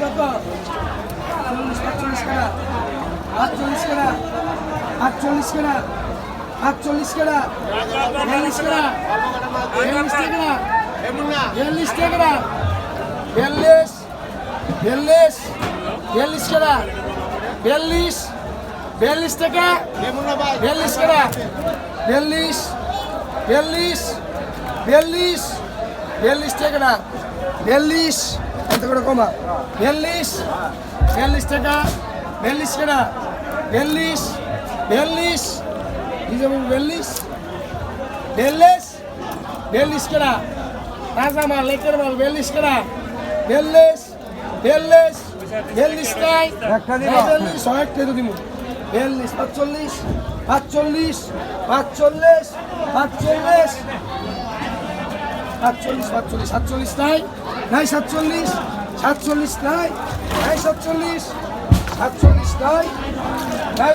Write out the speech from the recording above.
কত চল্লিশ পাঁচচল্লিশ কেনা আটচল্লিশ কেনা আটচল্লিশ কেনা আটচল্লিশ কেনা বিয়াল্লিশ কেনা বিয়াল্লিশ কেনা বিয়াল্লিশ বিয়াল্লিশ বিয়াল্লিশ টাকা। বিয়াল্লিশ কেনা বিয়াল্লিশ। বিয়াল্লিশ। বিয়াল্লিশ। বিয়াল্লিশ টাকা বিয়াল্লিশ। এত করে কমা। বিয়াল্লিশ। বিয়াল্লিশ টাকা। বিয়াল্লিশ কেনা বিয়াল্লিশ। বিয়াল্লিশ। যাব বিয়াল্লিশ। বিয়াল্লিশ। বিয়াল্লিশ কেনা তাজা মাল লেকের মাল বিয়াল্লিশ কেনা বিয়াল্লিশ। বিয়াল্লিশ। বিয়াল্লিশ নাই বিয়াল্লিশ কেটে দিব। বিয়াল্লিশ, পাঁচচল্লিশ পাঁচচল্লিশ পাঁচচল্লিশ পাঁচচল্লিশ। সাতচল্লিশ পাঁচচল্লিশ, সাতচল্লিশ নাই নাই সাতচল্লিশ সাতচল্লিশ নাই নাই সাতচল্লিশ সাতচল্লিশ নাই নাই